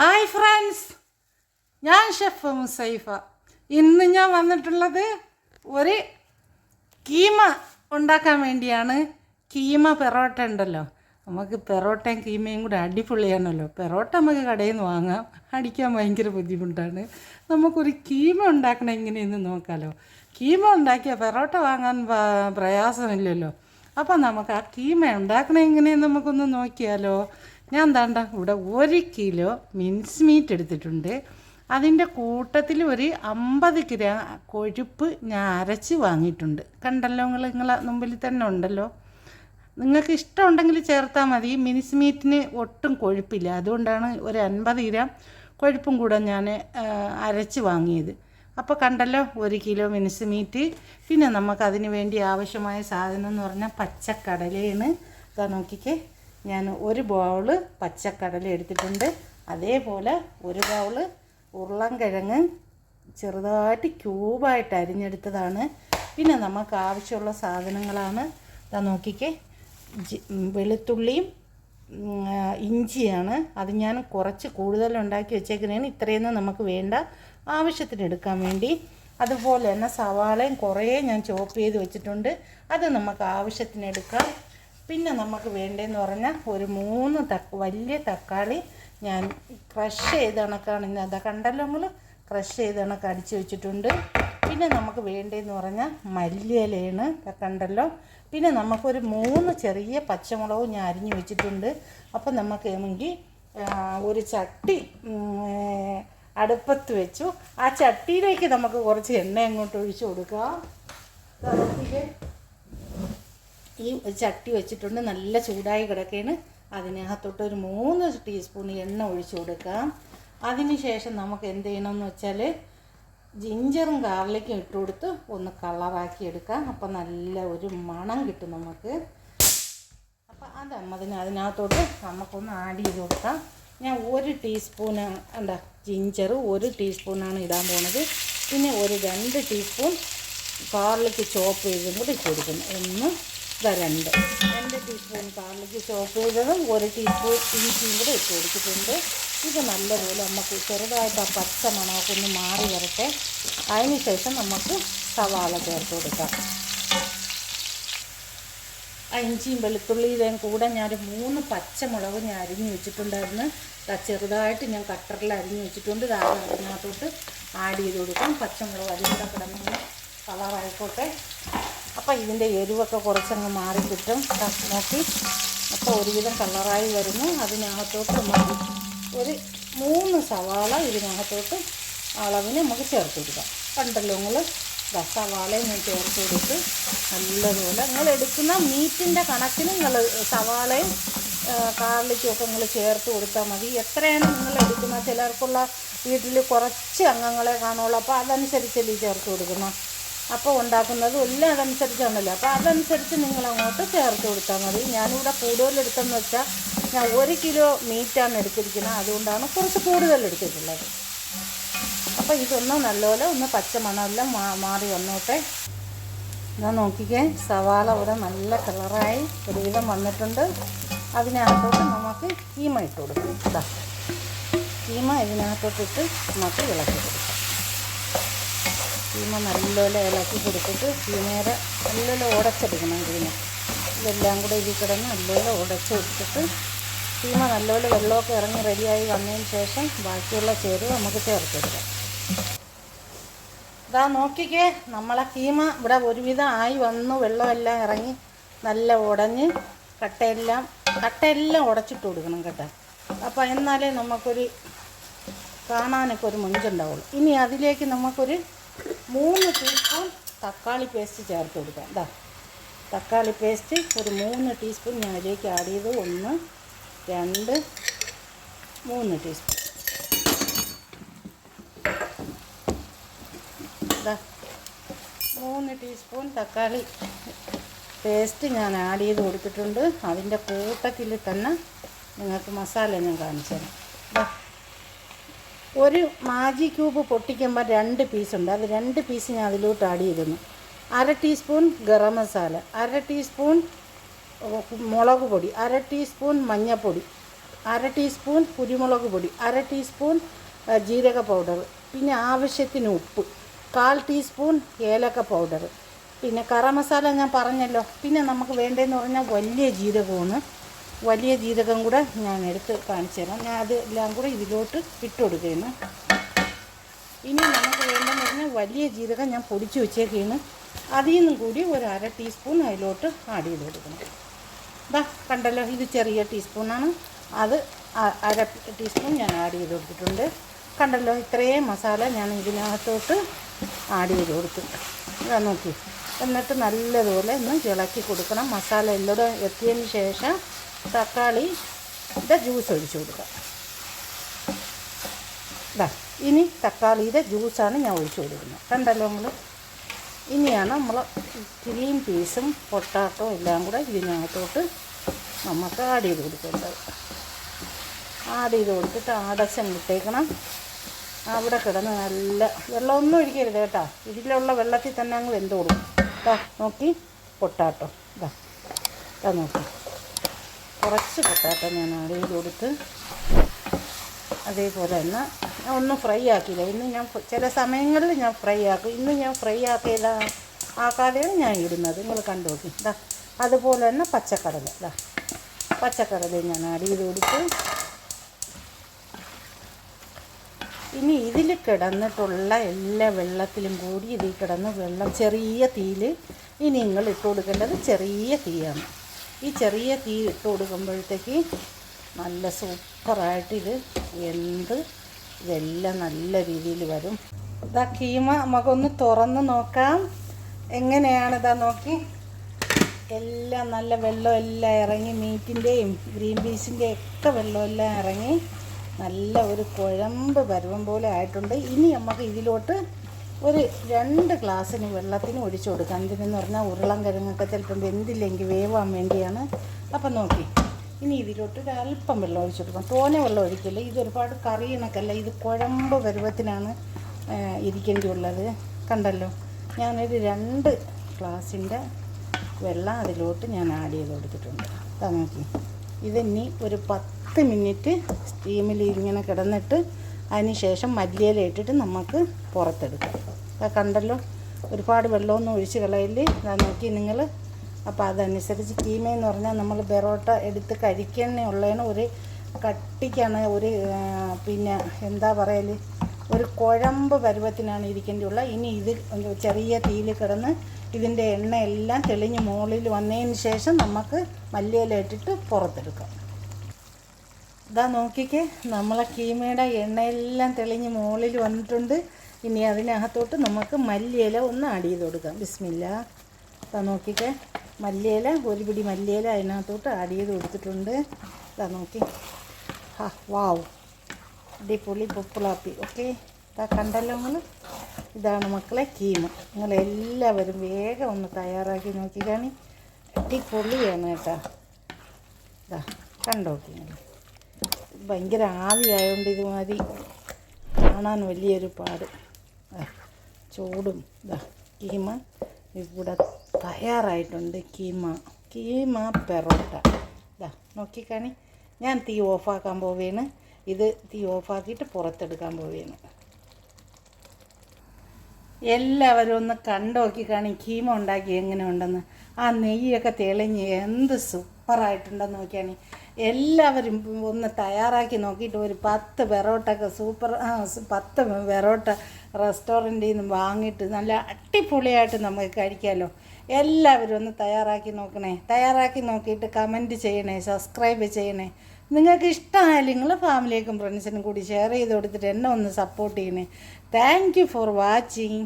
Hi friends ഞാൻ chef Musaifa. ഇന്ന് ഞാൻ വന്നിട്ടുള്ളത് ഒരു കീമ ഉണ്ടാക്കാൻ വേണ്ടിയാണ്. കീമ പെറോട്ട ഉണ്ടല്ലോ. നമുക്ക് പെറോട്ടയും കീമയും കൂടെ അടിപൊളിയാണല്ലോ. പെറോട്ട നമുക്ക് കടയിൽ നിന്ന് വാങ്ങാം. അടിക്കാൻ ഭയങ്കര ബുദ്ധിമുട്ടാണ്. നമുക്കൊരു കീമ ഉണ്ടാക്കണം എങ്ങനെയെന്ന് നോക്കാമല്ലോ കീമ ഉണ്ടാക്കിയ പെറോട്ട വാങ്ങാൻ പ്രയാസമില്ലല്ലോ. അപ്പം നമുക്ക് ആ കീമ ഉണ്ടാക്കണം എങ്ങനെയെന്ന് നമുക്കൊന്ന് നോക്കിയാലോ. ഞാൻ എന്താണ്ട ഇവിടെ ഒരു കിലോ മിൻസ് മീറ്റ് എടുത്തിട്ടുണ്ട്. അതിന്റെ കൂട്ടത്തിൽ ഒരു അമ്പത് ഗ്രാം കൊഴുപ്പ് ഞാൻ അരച്ച് വാങ്ങിയിട്ടുണ്ട്. കണ്ടല്ലോ നിങ്ങൾ നിങ്ങളെ മുമ്പിൽ തന്നെ ഉണ്ടല്ലോ. നിങ്ങൾക്ക് ഇഷ്ടമുണ്ടെങ്കിൽ ചേർത്താൽ മതി. മിനിസ് മീറ്റിന് ഒട്ടും കൊഴുപ്പില്ല. അതുകൊണ്ടാണ് ഒരു അൻപത് ഗ്രാം കൊഴുപ്പും കൂടെ ഞാൻ അരച്ച് വാങ്ങിയത്. അപ്പോൾ കണ്ടല്ലോ ഒരു കിലോ മിനിസ് മീറ്റ് പിന്നെ നമുക്ക് അതിന് വേണ്ടി ആവശ്യമായ സാധനം എന്ന് പറഞ്ഞാൽ പച്ചക്കടലയാണ്. ഇതാ നോക്കിക്കേ. ഞാൻ ഒരു ബൗൾ പച്ചക്കടല എടുത്തിട്ടുണ്ട്. അതേപോലെ ഒരു ബൗൾ ഉരുളൻകിഴങ്ങ് ചെറുതായിട്ട് ക്യൂബായിട്ട് അരിഞ്ഞെടുത്തതാണ്. പിന്നെ നമുക്ക് ആവശ്യമുള്ള സാധനങ്ങളാണ്. ഇതാ നോക്കിക്കേ. വെളുത്തുള്ളിയും ഇഞ്ചിയാണ്. അത് ഞാൻ കുറച്ച് കൂടുതൽ ഉണ്ടാക്കി വെച്ചേക്കുന്നതാണ്. ഇത്രയൊന്നും നമുക്ക് വേണ്ട. ആവശ്യത്തിന് എടുക്കാൻ വേണ്ടി. അതുപോലെ തന്നെ സവാളയും കുറേ ഞാൻ ചോപ്പ് ചെയ്ത് വെച്ചിട്ടുണ്ട്. അത് നമുക്ക് ആവശ്യത്തിന് എടുക്കാം. പിന്നെ നമുക്ക് വേണ്ടതെന്ന് പറഞ്ഞാൽ ഒരു മൂന്ന് തക്ക വലിയ തക്കാളി ഞാൻ ക്രഷ് ചെയ്ത് കണക്കാണ് ഇന്ന്. അതാ കണ്ടല്ലോ നമ്മൾ ക്രഷ് ചെയ്ത് കണക്ക് അടിച്ചു വെച്ചിട്ടുണ്ട്. പിന്നെ നമുക്ക് വേണ്ടതെന്ന് പറഞ്ഞാൽ മല്ലിയിലയാണ്. കണ്ടല്ലോ? പിന്നെ നമുക്കൊരു മൂന്ന് ചെറിയ പച്ചമുളകും ഞാൻ അരിഞ്ഞു വെച്ചിട്ടുണ്ട്. അപ്പം നമുക്ക് എങ്കിൽ ഒരു ചട്ടി അടുപ്പത്ത് വെച്ചു. ആ ചട്ടിയിലേക്ക് നമുക്ക് കുറച്ച് എണ്ണ അങ്ങോട്ട് ഒഴിച്ചു കൊടുക്കാം. ഈ ചട്ടി വെച്ചിട്ടുണ്ട്. നല്ല ചൂടായി കിടക്കുകയാണ് അതിനകത്തോട്ട് ഒരു മൂന്ന് ടീസ്പൂൺ എണ്ണ ഒഴിച്ചു കൊടുക്കാം. അതിനുശേഷം നമുക്ക് എന്ത് ചെയ്യണമെന്ന് വെച്ചാൽ ജിഞ്ചറും ഗാർലിക്കും ഇട്ട് കൊടുത്ത് ഒന്ന് കളറാക്കി എടുക്കാം. അപ്പം നല്ല ഒരു മണം കിട്ടും നമുക്ക്. അപ്പം അത് അതിന് അതിനകത്തോട്ട് നമുക്കൊന്ന് ആഡ് ചെയ്ത് കൊടുക്കാം. ഞാൻ ഒരു ടീസ്പൂൺ എന്താ ജിഞ്ചർ ഒരു ടീസ്പൂണാണ് ഇടാൻ പോണത്. പിന്നെ ഒരു രണ്ട് ടീസ്പൂൺ കാർലിക്ക് ചോപ്പ് ചെയ്തും കൂടി ഇട്ട് കൊടുക്കുന്നു ഒന്ന് ഇതാ രണ്ട്. രണ്ട് ടീസ്പൂൺ കാർലിക്ക് ചോപ്പ് ചെയ്തതും ഒരു ടീസ്പൂൺ ഇഞ്ചിയും കൂടെ ഇട്ട് കൊടുത്തിട്ടുണ്ട്. ഇത് നല്ലപോലെ നമുക്ക് ചെറുതായിട്ട് ആ പച്ച മണമൊക്കെ ഒന്ന് മാറി വരട്ടെ. അതിന് ശേഷം നമുക്ക് സവാള ചേർത്ത് കൊടുക്കാം. ആ ഇഞ്ചിയും വെളുത്തുള്ളിയുടെയും കൂടെ ഞാൻ മൂന്ന് പച്ചമുളക് ഞാൻ അരിഞ്ഞ് വെച്ചിട്ടുണ്ടായിരുന്നു. ചെറുതായിട്ട് ഞാൻ കട്ടറിൽ അരിഞ്ഞ് വെച്ചിട്ടുണ്ട്. അത് അതിനകത്തോട്ട് ആഡ് ചെയ്ത് കൊടുക്കാം. പച്ചമുളക് അതിന്റെ കിടന്നു കളറായിക്കോട്ടെ അപ്പോൾ ഇതിന്റെ എരിവൊക്കെ കുറച്ചങ്ങ് മാറി കിട്ടും നോക്കി. അപ്പോൾ ഒരുവിധം കളറായി വരുന്നു. അതിനകത്തോട്ട് നമുക്ക് ഒരു മൂന്ന് സവാള ഇതിനകത്തോട്ട് അളവിന് നമുക്ക് ചേർത്ത് കൊടുക്കാം കണ്ടല്ലോ നിങ്ങൾ സവാളയും ചേർത്ത് കൊടുത്ത് നല്ലതുപോലെ നിങ്ങൾ എടുക്കുന്ന മീറ്റിന്റെ കണക്കിന് നിങ്ങൾ സവാളയും കാർലിക്കും ഒക്കെ നിങ്ങൾ ചേർത്ത് കൊടുത്താൽ മതി. എത്രയാണ് നിങ്ങൾ എടുക്കുന്ന? ചിലർക്കുള്ള വീട്ടിൽ കുറച്ച് അംഗങ്ങളെ കാണുള്ളൂ. അപ്പോൾ അതനുസരിച്ചല്ലേ ചേർത്ത് കൊടുക്കണം അപ്പോൾ ഉണ്ടാക്കുന്നത് എല്ലാം അതനുസരിച്ചാണല്ലോ. അപ്പോൾ അതനുസരിച്ച് നിങ്ങൾ അങ്ങോട്ട് ചേർത്ത് കൊടുത്താൽ മതി. ഞാനിവിടെ കൂടുതൽ എടുത്തെന്ന് വെച്ചാൽ ഞാൻ ഒരു കിലോ മീറ്റാണ് എടുത്തിരിക്കുന്നത്. അതുകൊണ്ടാണ് കുറച്ച് കൂടുതൽ എടുത്തിട്ടുള്ളത്. അപ്പോൾ ഇതൊന്ന് നല്ലപോലെ ഒന്ന് പച്ചമണമെല്ലാം മാറി വന്നോട്ടെ. ഞാൻ നോക്കിക്കേ സവാള ഇവിടെ നല്ല കളറായി ഒരുവിധം വന്നിട്ടുണ്ട്. അതിനകത്തോട്ട് നമുക്ക് കീമ ഇട്ട് കൊടുക്കും. ഇതാ കീമ ഇതിനകത്തോട്ടിട്ട് നമുക്ക് ഇളക്കി കൊടുക്കാം. കീമ നല്ലപോലെ ഇളക്കി കൊടുത്തിട്ട് കീമയുടെ നല്ലപോലെ ഉടച്ചെടുക്കണം ഇതിനെ. ഇതെല്ലാം കൂടെ ഇതിൽ കിടന്ന് നല്ലപോലെ ഉടച്ചെടുത്തിട്ട് കീമ നല്ലപോലെ വെള്ളമൊക്കെ ഇറങ്ങി റെഡിയായി വന്നതിന് ശേഷം ബാക്കിയുള്ള ചേരുവ നമുക്ക് ചേർത്തെടുക്കാം ഇതാ നോക്കിക്കേ നമ്മളെ കീമ ഇവിടെ ഒരുവിധം ആയി വന്നു. വെള്ളമെല്ലാം ഇറങ്ങി നല്ല ഉടഞ്ഞ് കട്ടയെല്ലാം കട്ടയെല്ലാം ഉടച്ചിട്ട് കൊടുക്കണം കേട്ടോ. അപ്പോൾ എന്നാലേ നമുക്കൊരു കാണാനൊക്കെ ഒരു മുഞ്ചുണ്ടാവുള്ളൂ. ഇനി അതിലേക്ക് നമുക്കൊരു മൂന്ന് ടീസ്പൂൺ തക്കാളി പേസ്റ്റ് ചേർത്ത് കൊടുക്കാം. ഇതാ തക്കാളി പേസ്റ്റ് ഒരു മൂന്ന് ടീസ്പൂൺ ഞാൻ അതിലേക്ക് ആഡ് ചെയ്ത് ഒന്ന് രണ്ട് മൂന്ന് ടീസ്പൂൺ ഇതാ മൂന്ന് ടീസ്പൂൺ തക്കാളി പേസ്റ്റ് ഞാൻ ആഡ് ചെയ്ത് കൊടുത്തിട്ടുണ്ട്. അതിന്റെ കൂട്ടത്തിൽ തന്നെ നിങ്ങൾക്ക് മസാല ഞാൻ കാണിച്ചു തരാം ഒരു മാജി ക്യൂബ് പൊട്ടിക്കുമ്പോൾ രണ്ട് പീസുണ്ട് അത് രണ്ട് പീസ് ഞാൻ അതിലോട്ട് ആഡ് ചെയ്തിരുന്നു. അര ടീസ്പൂൺ ഗരം മസാല അര ടീസ്പൂൺ മുളക് പൊടി അര ടീസ്പൂൺ മഞ്ഞൾപ്പൊടി അര ടീസ്പൂൺ കുരുമുളക് പൊടി അര ടീസ്പൂൺ ജീരക പൗഡർ പിന്നെ ആവശ്യത്തിന് ഉപ്പ് കാൽ ടീസ്പൂൺ ഏലക്ക പൗഡർ പിന്നെ കറ മസാല ഞാൻ പറഞ്ഞല്ലോ. പിന്നെ നമുക്ക് വേണ്ടതെന്ന് പറഞ്ഞാൽ വലിയ ജീരകമാണ്. വലിയ ജീരകം കൂടെ ഞാൻ എടുത്ത് കാണിച്ചു തരാം ഞാൻ അത് എല്ലാം കൂടെ ഇതിലോട്ട് ഇട്ട് കൊടുക്കുകയാണ് ഇനി നമുക്ക് വേണ്ടെന്ന് പറഞ്ഞാൽ വലിയ ജീരകം ഞാൻ പൊടിച്ച് വെച്ചേക്കാണ് അതിൽ നിന്നും കൂടി ഒരു അര ടീസ്പൂൺ അതിലോട്ട് ആഡ് ചെയ്ത് കൊടുക്കണം ഇതാ കണ്ടല്ലോ ഇത് ചെറിയ ടീസ്പൂണാണ്. അത് അര ടീസ്പൂൺ ഞാൻ ആഡ് ചെയ്ത് കൊടുത്തിട്ടുണ്ട് കണ്ടല്ലോ ഇത്രയും മസാല ഞാൻ ഇതിനകത്തോട്ട് ആഡ് ചെയ്ത് കൊടുത്തു ഇതാ നോക്കി. എന്നിട്ട് നല്ലതുപോലെ ഒന്ന് ഇളക്കി കൊടുക്കണം. മസാല എല്ലാം എത്തിയതിന് ശേഷം തക്കാളി ജ്യൂസ് ഒഴിച്ചു കൊടുക്കാം. ഇതാ ഇനി തക്കാളിയുടെ ജ്യൂസാണ് ഞാൻ ഒഴിച്ചു കൊടുക്കുന്നത്. കണ്ടല്ലോ നമ്മൾ ഇനിയാണ് നമ്മൾ ഗ്രീൻ പീസും പൊട്ടാട്ടോ എല്ലാം കൂടെ ഇതിനകത്തോട്ട് നമുക്ക് ആഡ് ചെയ്ത് കൊടുക്കേണ്ടത്. ആഡ് ചെയ്ത് കൊടുത്തിട്ട് അടച്ചം വിട്ടേക്കണം അവിടെ കിടന്ന് നല്ല വെള്ളമൊന്നും ഒഴിക്കരുത് കേട്ടോ. ഇതിലുള്ള വെള്ളത്തിൽ തന്നെ അങ്ങ് വെന്തോളും ഇതാ നോക്കി പൊട്ടാട്ടോ ഇതാ ഇതാ നോക്കി. കുറച്ച് പൊട്ടാത്ത ഞാൻ ആഡ് കൊടുത്ത് അതേപോലെ തന്നെ ഞാൻ ഒന്നും ഫ്രൈ ആക്കിയില്ല. ഇന്ന് ഞാൻ ചില സമയങ്ങളിൽ ഞാൻ ഫ്രൈ ആക്കും. ഇന്ന് ഞാൻ ഫ്രൈ ആക്കിയില്ല ആക്കാതെയാണ് ഞാൻ ഇടുന്നത്. നിങ്ങൾ കണ്ടു നോക്കി. ഇതാ അതുപോലെ തന്നെ പച്ചക്കടല. ഇതാ പച്ചക്കടല ഞാൻ ആഡ് ചെയ്ത് കൊടുത്ത് ഇനി ഇതിൽ കിടന്നിട്ടുള്ള എല്ലാ വെള്ളത്തിലും കൂടി ഇതിൽ കിടന്ന് വെള്ളം ചെറിയ തീയിൽ ഇനി നിങ്ങൾ ഇട്ട് കൊടുക്കേണ്ടത് ചെറിയ തീയാണ്. ഈ ചെറിയ തീ ഇട്ട് കൊടുക്കുമ്പോഴത്തേക്ക് നല്ല സൂപ്പറായിട്ട് ഇത് എന്ത് ഇതെല്ലാം നല്ല രീതിയിൽ വരും. ഇതാ കീമ നമുക്കൊന്ന് തുറന്ന് നോക്കാം. എങ്ങനെയാണ് ഇതാ നോക്കി? എല്ലാം നല്ല വെള്ളം എല്ലാം ഇറങ്ങി മീറ്റിന്റെയും ഗ്രീൻ പീസിന്റെയും ഒക്കെ വെള്ളം എല്ലാം ഇറങ്ങി നല്ല ഒരു കുഴമ്പ് പരുവം പോലെ ആയിട്ടുണ്ട്. ഇനി നമുക്ക് ഇതിലോട്ട് ഒരു രണ്ട് ഗ്ലാസ്സിന് വെള്ളത്തിന് ഒഴിച്ചു കൊടുക്കാം. എന്തിനെന്ന് പറഞ്ഞാൽ ഉരുളം കിഴങ്ങൊക്കെ ചിലപ്പം വെന്തില്ലെങ്കിൽ വേവാൻ വേണ്ടിയാണ്. അപ്പം നോക്കി. ഇനി ഇതിലോട്ട് ഒരു അല്പം വെള്ളം ഒഴിച്ചു കൊടുക്കാം. തോനെ വെള്ളം ഒഴിക്കില്ല. ഇത് ഒരുപാട് കറി ഇത് കുഴമ്പ് പരുവത്തിനാണ് ഇരിക്കേണ്ടി ഇരിക്കേണ്ടിയുള്ളത്. കണ്ടല്ലോ. ഞാനൊരു രണ്ട് ഗ്ലാസിന്റെ വെള്ളം അതിലോട്ട് ഞാൻ ആഡ് ചെയ്ത് കൊടുത്തിട്ടുണ്ട്. അതാ നോക്കി. ഇതിനി ഒരു പത്ത് മിനിറ്റ് സ്റ്റീമിൽ ഇങ്ങനെ കിടന്നിട്ട് അതിന് ശേഷം മല്ലിയില ഇട്ടിട്ട് നമുക്ക് പുറത്തെടുക്കാം. അത് കണ്ടല്ലോ ഒരുപാട് വെള്ളമൊന്നും ഒഴിച്ച് കളയില്ലേ? ഇതാ നോക്കി നിങ്ങൾ. അപ്പോൾ അതനുസരിച്ച് കീമയെന്ന് പറഞ്ഞാൽ നമ്മൾ ബെറോട്ട എടുത്ത് കഴിക്കാനുള്ളതിന് ഒരു കട്ടിക്കാണ് ഒരു പിന്നെ എന്താ പറയൽ ഒരു കുഴമ്പ് പരുവത്തിനാണ് ഇരിക്കേണ്ടിയുള്ള ഇനി ഇത് ചെറിയ തീയിൽ കിടന്ന് ഇതിന്റെ എണ്ണ എല്ലാം തെളിഞ്ഞ് മുകളിൽ വന്നതിന് ശേഷം നമുക്ക് മല്ലിയില ഇട്ടിട്ട് പുറത്തെടുക്കാം. ഇതാ നോക്കിക്കേ നമ്മളെ കീമയുടെ എണ്ണയെല്ലാം തെളിഞ്ഞ് മുകളിൽ വന്നിട്ടുണ്ട്. ഇനി അതിനകത്തോട്ട് നമുക്ക് മല്ലിയില ഒന്ന് ആഡ് ചെയ്ത് കൊടുക്കാം. ബിസ്മില്ല. ഇതാ നോക്കിക്കേ മല്ലിയില ഒരു പിടി മല്ലിയില അതിനകത്തോട്ട് ആഡ് ചെയ്ത് കൊടുത്തിട്ടുണ്ട്. ഇതാ നോക്കി. ഹാ വാവ്. അടിപൊളി പൊപ്പിളാപ്പി. ഓക്കെ ഇതാ കണ്ടല്ലോ നിങ്ങൾ? ഇതാണ് മക്കളെ കീമ. നിങ്ങളെല്ലാവരും വേഗം ഒന്ന് തയ്യാറാക്കി നോക്കി കാണി. അടിപൊളിയാണ് കേട്ടോ. ഇതാ കണ്ടോക്കി ഭയങ്കര ആവിയായതുകൊണ്ട് ഇതുമാതിരി കാണാൻ വലിയൊരു പാട്. ചൂടും ഇതാ കീമ. ഇവിടെ തയ്യാറായിട്ടുണ്ട് കീമ. കീമ പെറോട്ട. ഇതാ നോക്കിക്കാണി. ഞാൻ തീ ഓഫാക്കാൻ പോവുകയാണ് ഇത് തീ ഓഫാക്കിയിട്ട് പുറത്തെടുക്കാൻ പോവുകയാണ് എല്ലാവരും ഒന്ന് കണ്ടോക്കി കാണി കീമ ഉണ്ടാക്കി എങ്ങനെ ഉണ്ടെന്ന്. ആ നെയ്യൊക്കെ തെളിഞ്ഞ് എന്ത് സൂപ്പറായിട്ടുണ്ടെന്ന് നോക്കിയാണ് എല്ലാവരും ഒന്ന് തയ്യാറാക്കി നോക്കിയിട്ട് ഒരു പത്ത് പെറോട്ടൊക്കെ സൂപ്പർ പത്ത് പെറോട്ട റെസ്റ്റോറന്റിൽ നിന്ന് വാങ്ങിയിട്ട് നല്ല അടിപൊളിയായിട്ട് നമുക്ക് കഴിക്കാമല്ലോ എല്ലാവരും ഒന്ന് തയ്യാറാക്കി നോക്കണേ. തയ്യാറാക്കി നോക്കിയിട്ട് കമന്റ് ചെയ്യണേ സബ്സ്ക്രൈബ് ചെയ്യണേ. നിങ്ങൾക്ക് ഇഷ്ടമായാലും നിങ്ങൾ ഫാമിലിക്കും ഫ്രണ്ട്സിനും കൂടി ഷെയർ ചെയ്ത് കൊടുത്തിട്ട് എന്നെ ഒന്ന് സപ്പോർട്ട് ചെയ്യണേ. Thank you for watching.